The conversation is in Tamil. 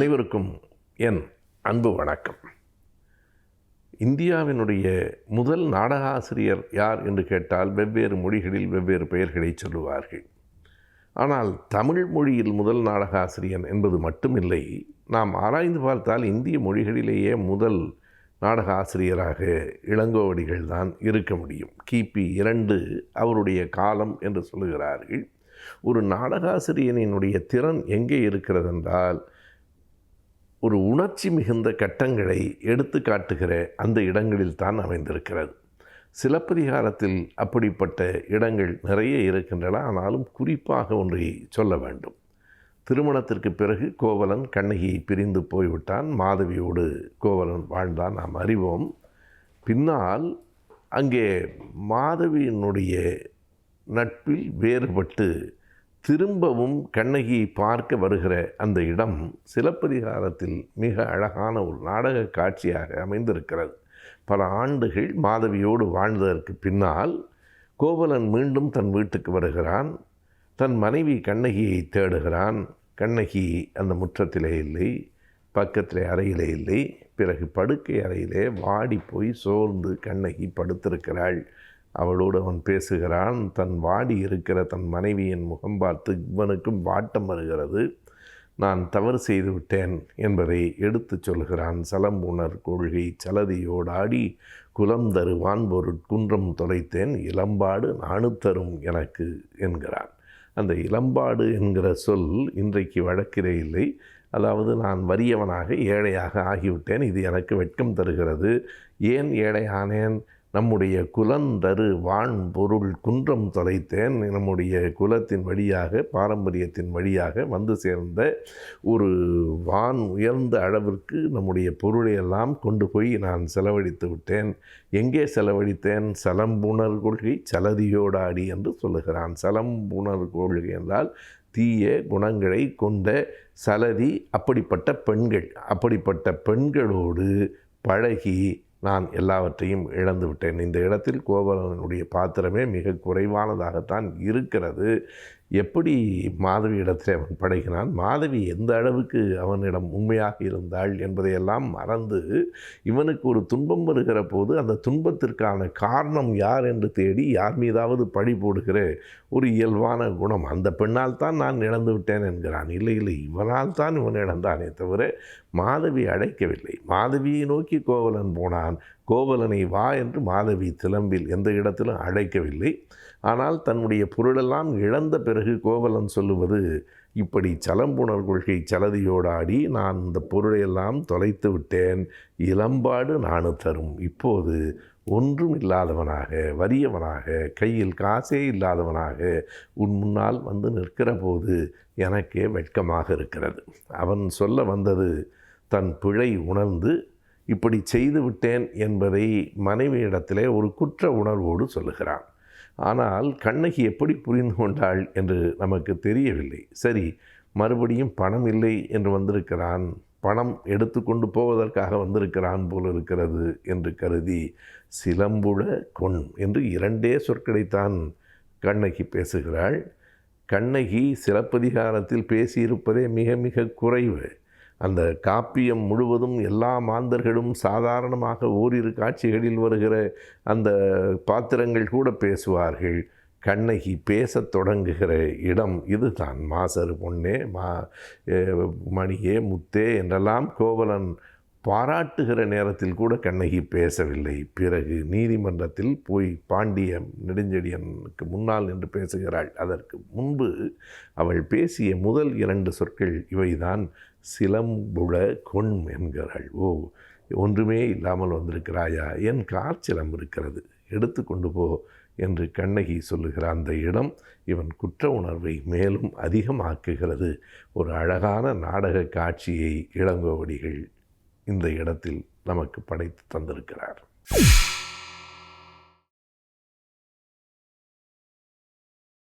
அனைவருக்கும் என் அன்பு வணக்கம். இந்தியாவினுடைய முதல் நாடக ஆசிரியர் யார் என்று கேட்டால் வெவ்வேறு மொழிகளில் வெவ்வேறு பெயர்களை சொல்லுவார்கள். ஆனால் தமிழ் மொழியில் முதல் நாடகாசிரியன் என்பது மட்டுமில்லை நாம் ஆராய்ந்து பார்த்தால் இந்திய மொழிகளிலேயே முதல் நாடக ஆசிரியராக இளங்கோவடிகள் தான் இருக்க முடியும். கிபி இரண்டு அவருடைய காலம் என்று சொல்லுகிறார்கள். ஒரு நாடகாசிரியனினுடைய திறன் எங்கே இருக்கிறதென்றால் ஒரு உணர்ச்சி மிகுந்த கட்டங்களை எடுத்து காட்டுகிற அந்த இடங்களில் தான் அமைந்திருக்கிறது. சிலப்பதிகாரத்தில் அப்படிப்பட்ட இடங்கள் நிறைய இருக்கின்றன. ஆனாலும் குறிப்பாக ஒன்றை சொல்ல வேண்டும். திருமணத்திற்கு பிறகு கோவலன் கண்ணகியை பிரிந்து போய்விட்டான். மாதவியோடு கோவலன் வாழ்ந்தான். நாம் அறிவோம். பின்னால் அங்கே மாதவியினுடைய நட்பில் வேறுபட்டு திரும்பவும் கண்ணகியை பார்க்க வருகிற அந்த இடம் சிலப்பதிகாரத்தில் மிக அழகான ஒரு நாடக காட்சியாக அமைந்திருக்கிறது. பல ஆண்டுகள் மாதவியோடு வாழ்ந்ததற்கு பின்னால் கோவலன் மீண்டும் தன் வீட்டுக்கு வருகிறான். தன் மனைவி கண்ணகியை தேடுகிறான். கண்ணகி அந்த முற்றத்திலே இல்லை பக்கத்திலே அறையிலே இல்லை. பிறகு படுக்கை அறையிலே வாடி போய் சோர்ந்து கண்ணகி படுத்திருக்கிறாள். அவளோடு அவன் பேசுகிறான் தன் வாடி இருக்கிற தன் மனைவியின் முகம் பார்த்து இவனுக்கும் வாட்டம் வருகிறது நான் தவறு செய்து விட்டேன் என்பதை எடுத்துச் சொல்கிறான் சலம்புணர் கொள்கை சலதியோடாடி குலம் தருவான் பொருட்குன்றம் தொலைத்தேன் இளம்பாடு நானு தரும் எனக்கு என்கிறான். அந்த இளம்பாடு என்கிற சொல் இன்றைக்கு வழக்கிலே இல்லை. அதாவது நான் வறியவனாக ஏழையாக ஆகிவிட்டேன் இது எனக்கு வெட்கம் தருகிறது. ஏன் ஏழையானேன்? நம்முடைய குலந்தரு வான் பொருள் குன்றம் தொலைத்தேன் நம்முடைய குலத்தின் வழியாக பாரம்பரியத்தின் வழியாக வந்து சேர்ந்த ஒரு வான் உயர்ந்த அளவிற்கு நம்முடைய பொருளையெல்லாம் கொண்டு போய் நான் செலவழித்து விட்டேன். எங்கே செலவழித்தேன்? சலம்புணர் கொள்கை சலதியோடாடி என்று சொல்லுகிறான். சலம்புணர் கொள்கை என்றால் தீய குணங்களை கொண்ட சலதி அப்படிப்பட்ட பெண்கள் அப்படிப்பட்ட பெண்களோடு பழகி நான் எல்லாவற்றையும் இழந்து விட்டேன். இந்த இடத்தில் கோவலனுடைய பாத்திரமே மிக குறைவானதாகத்தான் இருக்கிறது. எப்படி மாதவி இடத்தில் அவன் படைகிறான் மாதவி எந்த அளவுக்கு அவனிடம் உண்மையாக இருந்தாள் என்பதையெல்லாம் மறந்து இவனுக்கு ஒரு துன்பம் வருகிற போது அந்த துன்பத்திற்கான காரணம் யார் என்று தேடி யார் மீதாவது பழி போடுகிற ஒரு இயல்பான குணம். அந்த பெண்ணால் தான் நான் இழந்து விட்டேன் என்கிறான். இல்லை இல்லை இவனால் தான் இவன் இழந்தானே தவிர மாதவி அழைக்கவில்லை. மாதவியை நோக்கி கோவலன் போனான். கோவலனை வா என்று மாதவி திலம்பில் எந்த இடத்திலும் அழைக்கவில்லை. ஆனால் தன்னுடைய பொருளெல்லாம் இழந்த பிறகு கோவலன் சொல்லுவது இப்படி சலம்புணர் கொள்கை சலதியோடாடி நான் இந்த பொருளையெல்லாம் தொலைத்து விட்டேன். இளம்பாடு நானு தரும். இப்போது ஒன்றும் இல்லாதவனாக வறியவனாக கையில் காசே இல்லாதவனாக உன் முன்னால் வந்து நிற்கிற போது எனக்கே வெட்கமாக இருக்கிறது. அவன் சொல்ல வந்தது தன் பிழை உணர்ந்து இப்படி செய்து விட்டேன் என்பதை மனைவியிடத்திலே ஒரு குற்ற உணர்வோடு சொல்லுகிறான். ஆனால் கண்ணகி எப்படி புரிந்து கொண்டாள் என்று நமக்கு தெரியவில்லை. சரி மறுபடியும் பணம் இல்லை என்று வந்திருக்கிறான். பணம் எடுத்துக்கொண்டு போவதற்காக வந்திருக்கிறான் போல் இருக்கிறது என்று கருதி சிலம்புழ கொண் என்று இரண்டே சொற்களைத்தான் கண்ணகி பேசுகிறாள். கண்ணகி சிலப்பதிகாரத்தில் பேசியிருப்பதே மிக மிக குறைவு. அந்த காப்பியம் முழுவதும் எல்லா மாந்தர்களும் சாதாரணமாக ஓரிரு காட்சிகளில் வருகிற அந்த பாத்திரங்கள் கூட பேசுவார்கள். கண்ணகி பேசத் தொடங்குகிற இடம் இதுதான். மாசரு பொன்னே மா மணியே முத்தே என்றெல்லாம் கோவலன் பாராட்டுகிற நேரத்தில் கூட கண்ணகி பேசவில்லை. பிறகு நீதிமன்றத்தில் போய் பாண்டிய நெடுஞ்செடியனுக்கு முன்னால் நின்று பேசுகிறாள். அதற்கு முன்பு அவள் பேசிய முதல் இரண்டு சொற்கள் இவைதான் சிலம்புழ கொண் என்கிறாள். ஓ ஒன்றுமே இல்லாமல் வந்திருக்கிறாயா? என் காற்சிலம் இருக்கிறது. எடுத்து கொண்டு போ என்று கண்ணகி சொல்லுகிற அந்த இடம் இவன் குற்ற உணர்வை மேலும் அதிகமாக்குகிறது. ஒரு அழகான நாடக காட்சியை இளங்கோவடிகள் இந்த இடத்தில் நமக்கு படைத்து தந்திருக்கிறார்.